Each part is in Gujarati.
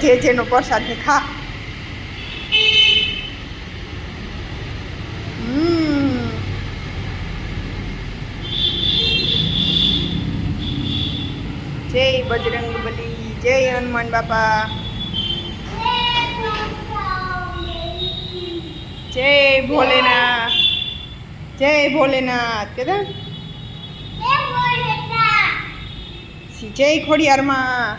જે જેનો પ્રસાદ ને ખા હમ. જય બજરંગ બલી જય હનુમાન બાપા જય ભોલેનાથ જય ભોલેનાથ કે જય ખોડિયારમાં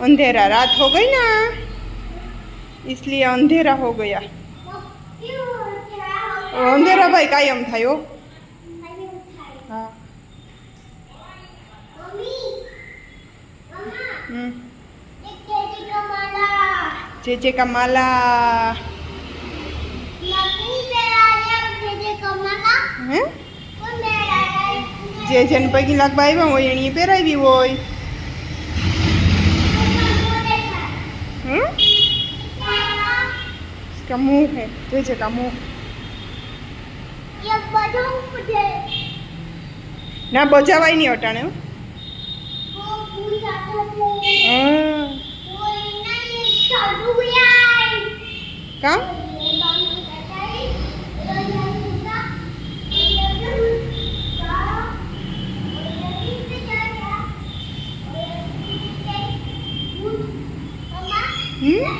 अंधेरा रात हो गई ना इसलिए अंधेरा हो गया और अंधेरा भाई कायम था यो हाँ हम्म जेजे का माला હે જે જેને પૈકી લાગવા આવ્યા હોય એની પહેરાવી હોય કે મોહ હે જોઈ છે કા મોહ ના બજાવાય નહીં અટાણે કામ Hmm?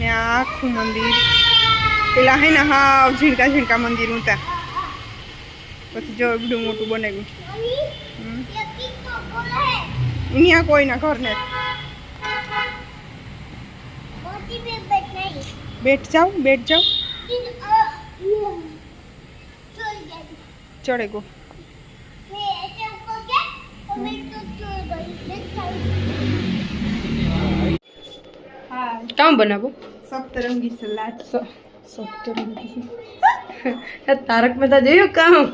ને આખું મંદિર. પેલા હે ને હા, ઝીણકા ઝીણકા મંદિર ઉતા પછી જો એવડું મોટું બનાવ્યું. અહીંયા કોઈના ઘરને. બેઠ જાઓ બેઠ જાઓ. ચડે ગો. કામ બનાવો? સપ્તરંગી સલાડ સપ્તરંગી તારક મહેતા જોયું કામ?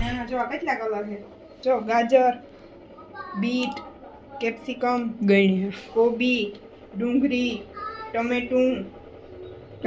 ના જો કેટલા કલર છે? જો ગાજર બીટ કેપ્સિકમ ગણી કોબી ડુંગળી ટમેટું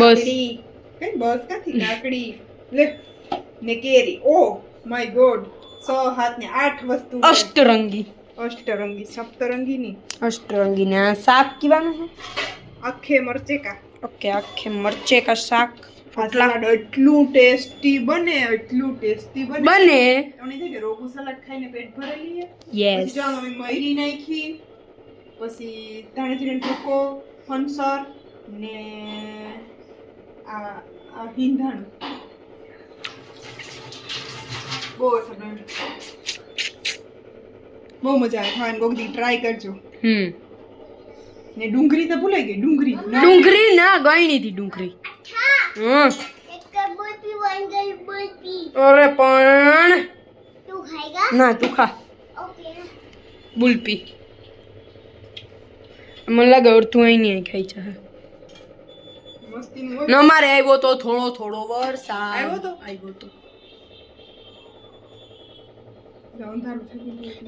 બસ. કઈ બસ કાથી? કાકડી. લે ને કેરી. ઓ માય ગોડ છ હાથ ને આઠ વસ્તુ અષ્ટરંગી. અષ્ટરંગી. સપ્તરંગી ની અષ્ટરંગી ને આ શાક કીવાનું છે? આખે મરચે કા ઓકે આખે મરચે કા શાક સલાડ એટલું ટેસ્ટી બને એટલું ટેસ્ટી બને. બને. તમને છે કે રોગુ સલાડ ખાઈને પેટ ભરેલી છે. યસ જો નાખી પછી ધાણા જીરાનો ભૂકો ફનસર ને આ હિંધાણું બહુ અસર બહુ મજા આવે ખાવાની. કોક દી ટ્રાય કરજો. હમ. ને ડુંગળી તો ભૂલાઈ ગઈ ડુંગળી ડુંગળી ના ગયણી હતી ડુંગળી હમ. અરે પણ. ના તું ખા. બુલપી. મને લાગે અડધું અહીં નહીં ખાઈ છે અમારે આવ્યો તો થોડો થોડો વરસાદ. આવ્યો તો? આવ્યો તો.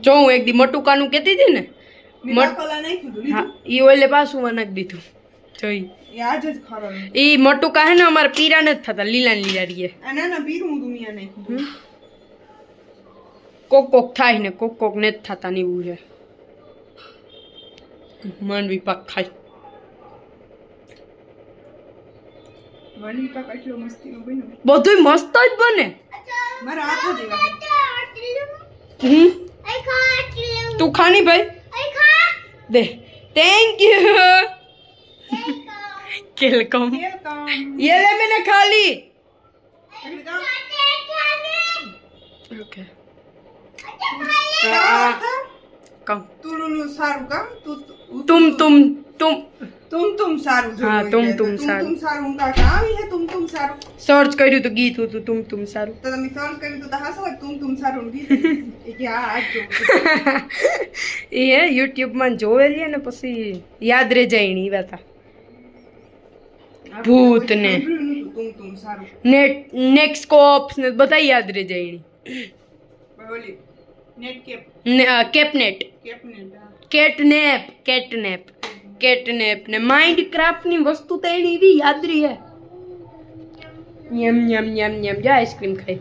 જો હું એક દી મટુકાનું કેતી હતી ને ઈ ઓલે પાછું માં નાખી દીધું જોઈ એ આજ જ ખરો ઈ મટુકા હે ને અમારે પીરા નથી થતા લીલા ને લીલા રહીએ આ ના ના પીરું હું દુનિયા નાખ્યું હમ. કોક કોક થાય ને કોક કોક ને જ થતા ને એવું છે માંડવી પાક ખાય વની પાક એટલો મસ્તીનો બન્યો બધુંય મસ્ત જ બને મારા હાથ જ એવા છે. હમ તું ખાની ભાઈ Thank you. Kilkom. Kilkom. Yeah, let Kali. Okay. Ah. Come. Tum tum tum. તુમ તુમ સારું હા, તુમ તુમ સારું. તુમ સારું. હું કાકા આવી. હે તુમ તુમ સારું? સર્ચ કર્યું તો ગીત હતું તુમ તુમ સારું. તો તમે સર્ચ કર્યું તો હાસો સર તુમ તુમ સારું ગીત એ કે આ આ એ હે યુટ્યુબમાં જોવેલી ને પછી યાદ રહે જાય ની વાત. ભૂત ને. તુમ તુમ સારું. નેટ નેક્સ્ટ કોપ્સ ને બધા યાદ રહે જાય ની ઓલી નેટ કેપ ને કેપનેટ કેપ નેટ હા. કેટનેપ કેટનેપ કેટનેપ ને માઇન્ડ ક્રાફ્ટની વસ્તુ તો એની યાદ રહી હે. યમ યમ યમ યમ જા આઈસ્ક્રીમ ખાઈ.